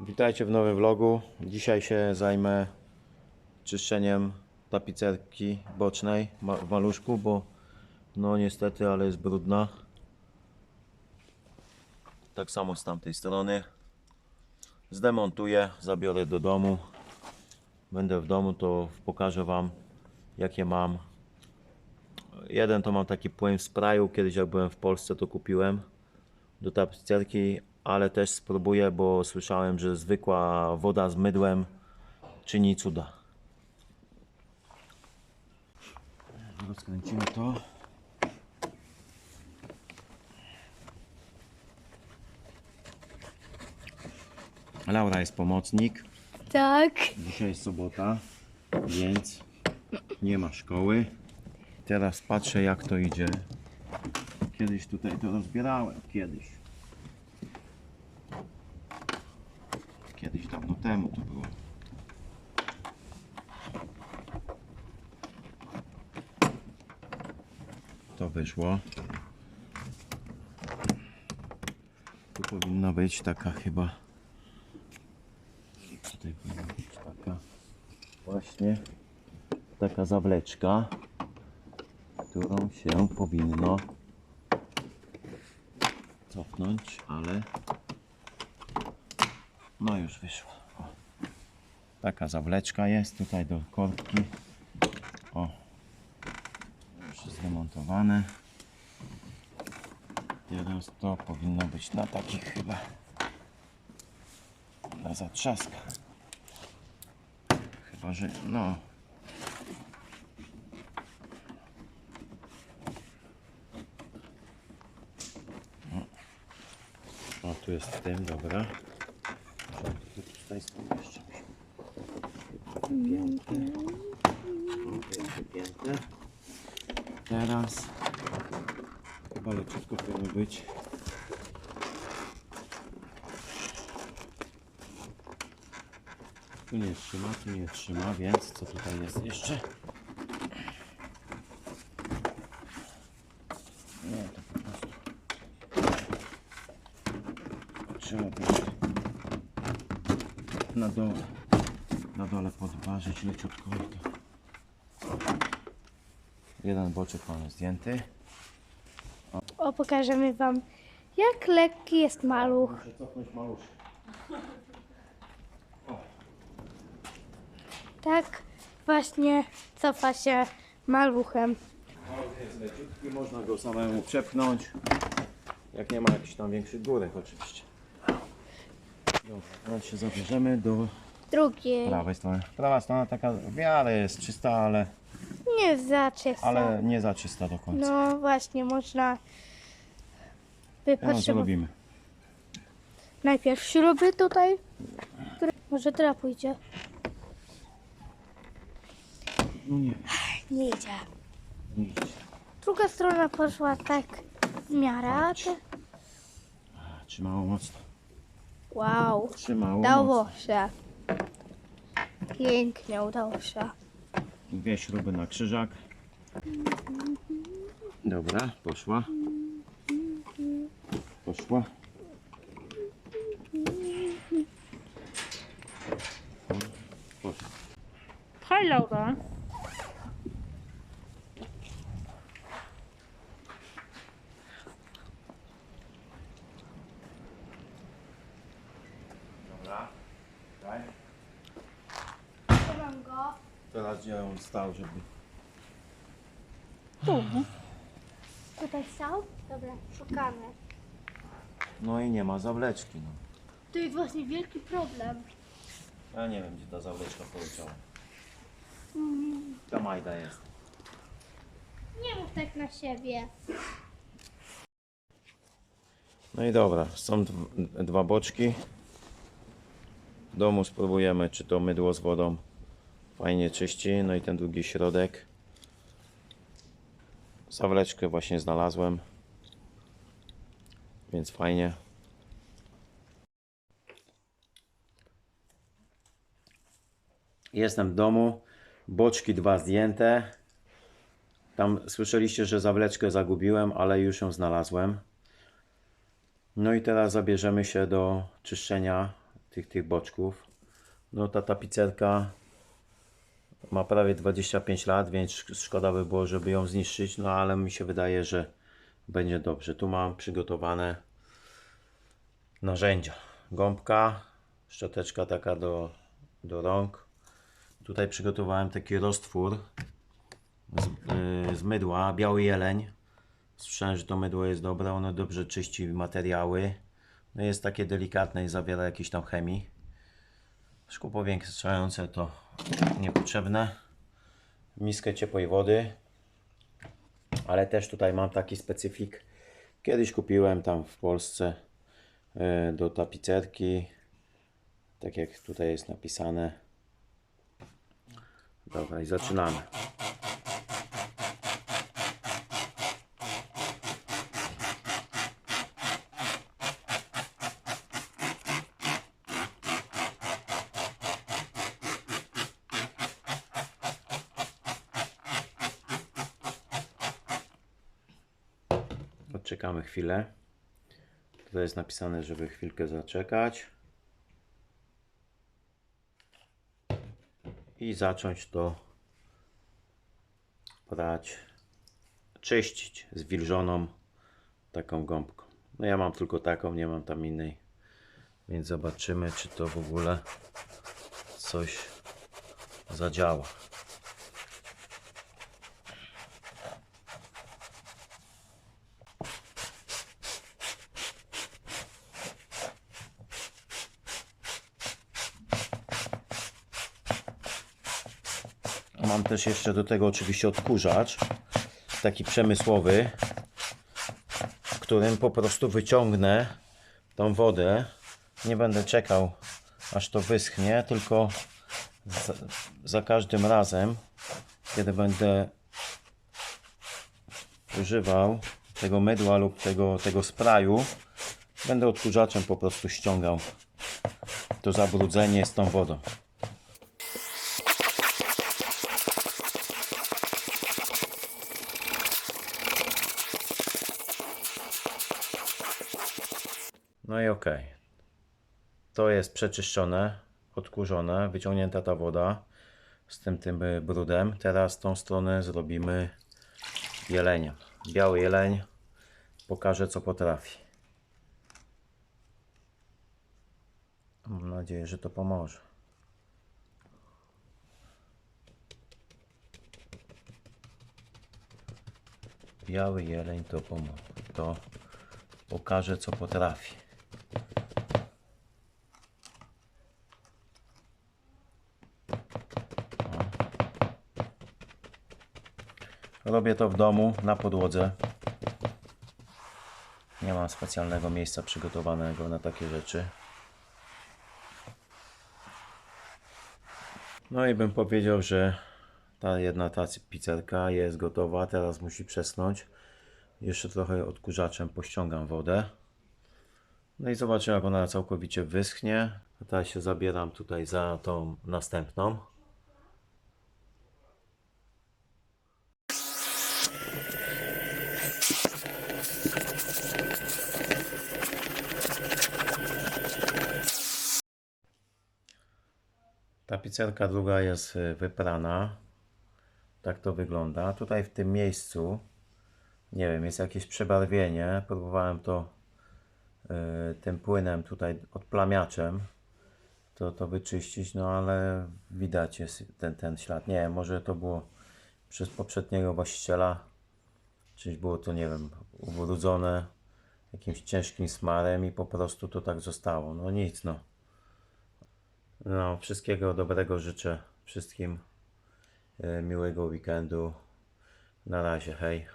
Witajcie w nowym vlogu. Dzisiaj się zajmę czyszczeniem tapicerki bocznej w maluszku, bo no niestety, ale jest brudna. Tak samo z tamtej strony. Zdemontuję, zabiorę do domu. Będę w domu, to pokażę Wam jakie mam. Jeden to mam taki płyn w sprayu, kiedyś jak byłem w Polsce to kupiłem do tapicerki, ale też spróbuję, bo słyszałem, że zwykła woda z mydłem czyni cuda. Rozkręcimy to. Laura jest pomocnik. Tak. Dzisiaj jest sobota, więc nie ma szkoły. Teraz patrzę jak to idzie. Kiedyś tutaj to rozbierałem, kiedyś. Kiedyś dawno temu to było. To wyszło. Tu powinna być taka chyba. Tutaj powinna być taka właśnie taka zawleczka, którą się powinno cofnąć, ale no już wyszło. O. Taka zawleczka jest tutaj do korbki. O, już zdemontowane. Teraz to powinno być na takich chyba na zatrzaskach. Chyba, że no. Tu jest w tym, dobra. Tu Tutaj są jeszcze. Tu jest wypięte. Teraz chyba leciutko powinno być. Tu nie trzyma, tu nie trzyma, więc co tutaj jest jeszcze? Nie, to po prostu trzeba na dole, na dole podważyć leciutko. Jeden boczek mamy zdjęty. O, pokażemy wam, jak lekki jest maluch. Muszę cofnąć maluszek. Tak właśnie cofa się maluchem. Jest leciutki, można go samemu przepchnąć. Jak nie ma jakichś tam większych górek oczywiście. Teraz się zabierzemy do Drugie prawej strony. Prawa strona taka w miarę jest czysta, ale, nie za czysto. ale nie za czysta do końca. No właśnie, można by No co potrzebować robimy? najpierw śruby tutaj. które- Może teraz pójdzie. No nie, Nie idzie. nie idzie. Druga strona poszła tak w miarę. a te- A, Trzymało mocno. Wow, Trzymało udało się. Pięknie udało się. Dwie śruby na krzyżak. Dobra, poszła. Poszła. Poszła. Hi Laura. Dobra. Daj. Mam go. Teraz gdzie on stał, żeby... Tutaj stał? Dobra, szukamy. No i nie ma zawleczki, no. To jest właśnie wielki problem. Ja nie wiem, gdzie ta zawleczka poleciała. Ta Majda jest. Nie mów tak na siebie. No i dobra, są dw- dwa boczki. W domu spróbujemy, czy to mydło z wodą fajnie czyści. No i ten drugi środek. Zawleczkę właśnie znalazłem. Więc fajnie. Jestem w domu. Boczki dwa zdjęte. Tam słyszeliście, że zawleczkę zagubiłem, ale już ją znalazłem. No i teraz zabierzemy się do czyszczenia tych, tych boczków. No ta tapicerka ma prawie 25 lat, więc szk- szkoda by było, żeby ją zniszczyć, no ale mi się wydaje, że będzie dobrze. Tu mam przygotowane narzędzia. Gąbka, szczoteczka taka do, do rąk. Tutaj przygotowałem taki roztwór z, yy, z mydła, biały jeleń. Słyszałem, że to mydło jest dobre, ono dobrze czyści materiały. No jest takie delikatne i zawiera jakieś tam chemii. Szkło powiększające to niepotrzebne. Miskę ciepłej wody. Ale też tutaj mam taki specyfik. Kiedyś kupiłem tam w Polsce e, do tapicerki. Tak jak tutaj jest napisane. Dobra, i zaczynamy. Odczekamy chwilę. Tutaj jest napisane, żeby chwilkę zaczekać. I zacząć to brać, czyścić zwilżoną taką gąbką. No ja mam tylko taką, nie mam tam innej. Więc zobaczymy, czy to w ogóle coś zadziała. Mam też jeszcze do tego oczywiście odkurzacz, taki przemysłowy, w którym po prostu wyciągnę tą wodę. Nie będę czekał aż to wyschnie, tylko za, za każdym razem, kiedy będę używał tego mydła lub tego, tego sprayu, będę odkurzaczem po prostu ściągał to zabrudzenie z tą wodą. No i okej. To jest przeczyszczone, odkurzone, wyciągnięta ta woda z tym tym y, brudem. Teraz tą stronę zrobimy jeleniem. Biały jeleń pokaże co potrafi. Mam nadzieję, że to pomoże. Biały jeleń to pomoże. To pokaże co potrafi. Robię to w domu, na podłodze. Nie mam specjalnego miejsca przygotowanego na takie rzeczy. No i bym powiedział, że ta jedna ta pizzerka jest gotowa. Teraz musi przesnąć. Jeszcze trochę odkurzaczem pościągam wodę. No i zobaczę jak ona całkowicie wyschnie. Teraz się zabieram tutaj za tą następną. Ta pizzerka druga jest y, wyprana. Tak to wygląda. Tutaj w tym miejscu nie wiem, jest jakieś przebarwienie. Próbowałem to y, tym płynem tutaj odplamiaczem to, to wyczyścić, no ale widać jest ten, ten ślad. Nie wiem, może to było przez poprzedniego właściciela, czyli było to, nie wiem, ubrudzone jakimś ciężkim smarem i po prostu to tak zostało. No nic, no. No, wszystkiego dobrego życzę wszystkim. y, Miłego weekendu. Na razie, hej.